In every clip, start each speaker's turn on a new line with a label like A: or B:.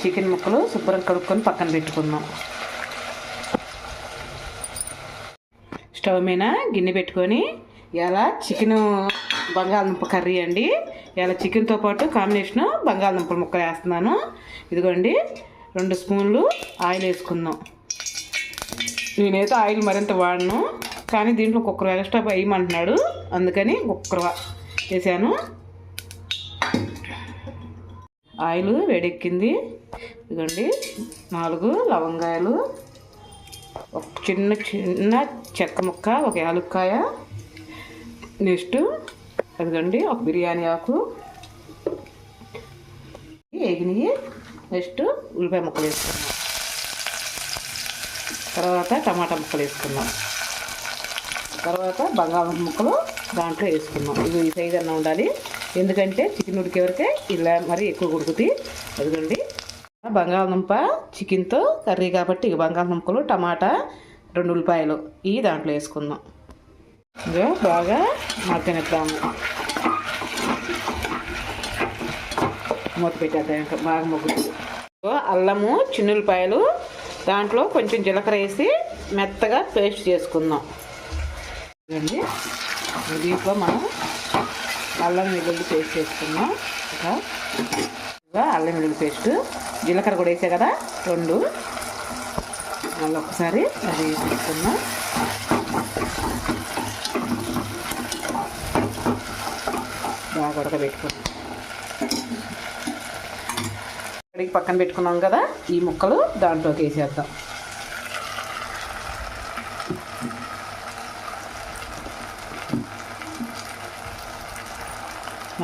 A: Chicken ముక్కలు శుభ్రం కడుక్కొని పక్కన పెట్టుకుందాం. స్టవ్ మీద గిన్నె పెట్టుకొని ఇలా చికెన్ బంగాళదుంప కర్రీ అండి. ఇలా చికెన్తో పాటు కాంబినేషన్ బంగాళదుంపల ముక్కలు వేస్తున్నాను. ఇదిగోండి రెండు స్పూన్లు ఆయిల్ వేసుకుందాం. నేనైతే ఆయిల్ మరింత వాడను కానీ దీంట్లో కుక్కర్ ఎక్స్ట్రా వేయమంటున్నాడు అందుకని కుక్కర్ వేసాను. ఆయిల్ వేడెక్కింది. ఇదిగోండి నాలుగు లవంగాయలు ఒక చిన్న చిన్న చెక్క ముక్క ఒక యాలుక్కాయ నెక్స్ట్ అదిగండి ఒక బిర్యానీ ఆకు ఎగినవి నెక్స్ట్ ఉల్లిపాయ ముక్కలు వేసుకున్నాం. తర్వాత టమాటా ముక్కలు వేసుకున్నాం. తర్వాత బంగాళం ముక్కలు దాంట్లో వేసుకున్నాం. ఇది ఈ సైజ్ అన్న ఉండాలి. ఎందుకంటే చికెన్ ఉడికే వరకే ఇలా మరీ ఎక్కువ ఉడుకుతాయి. అదిగోండి. బంగాళదుంప చికెన్తో కర్రీ కాబట్టి ఇక బంగాళదుంపలు టమాటా రెండు ఉల్లిపాయలు ఇవి దాంట్లో వేసుకుందాం. ఇక బాగా మగ్గనిద్దాము మూత పెట్టేద్దాం బాగా మొగ్గుతుంది. అల్లము అల్లము చిన్నులపాయలు దాంట్లో కొంచెం జీలకర్ర వేసి మెత్తగా పేస్ట్ చేసుకుందాం. దీంట్లో మనం అల్లం వెల్లుల్లి పేస్ట్ వేసుకున్నాం ఇంకా అల్లం వెల్లుల్లి పేస్ట్. జీలకర్ర కూడా వేసా కదా? రెండు. మళ్ళీ ఒకసారి అది వేసుకున్నాం బాగా ఉడకబెట్టుకున్నాం. ఇక్కడికి పక్కన పెట్టుకున్నాం కదా? ఈ ముక్కలు దాంట్లోకి వేసేద్దాం.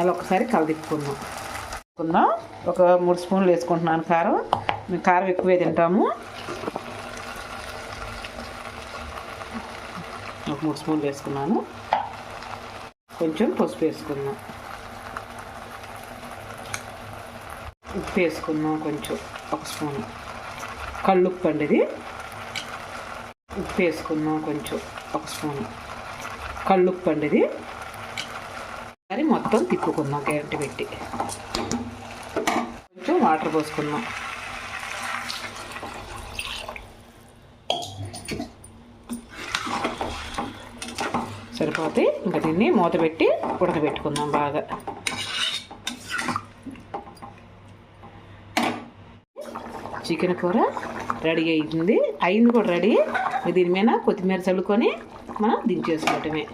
A: మళ్ళీ ఒకసారి కలదిప్పుకుందాం. కుందాం ఒక మూడు స్పూన్లు వేసుకుంటున్నాను కారం. మేము కారం ఎక్కువే తింటాము. ఒక మూడు స్పూన్లు వేసుకున్నాను. కొంచెం పసుపు వేసుకుందాం. ఉప్పు వేసుకున్నాం కొంచెం. ఒక స్పూన్. కళ్ళుప్పు అండి ఇది. ఉప్పు వేసుకున్నాం కొంచెం. ఒక స్పూన్. కళ్ళుప్పు అండి ఇది. మరి మొత్తం తిప్పుకుందాం గంట పెట్టి. కొంచెం వాటర్ పోసుకుందాం. సరిపోతే ఇంకా దీన్ని మూత పెట్టి ఉడకబెట్టుకుందాం బాగా. చికెన్ కూర రెడీ అయింది. అయింది కూడా రెడీ. దీని మీద కొత్తిమీర చల్లుకొని మనం దించేసుకోవటమే.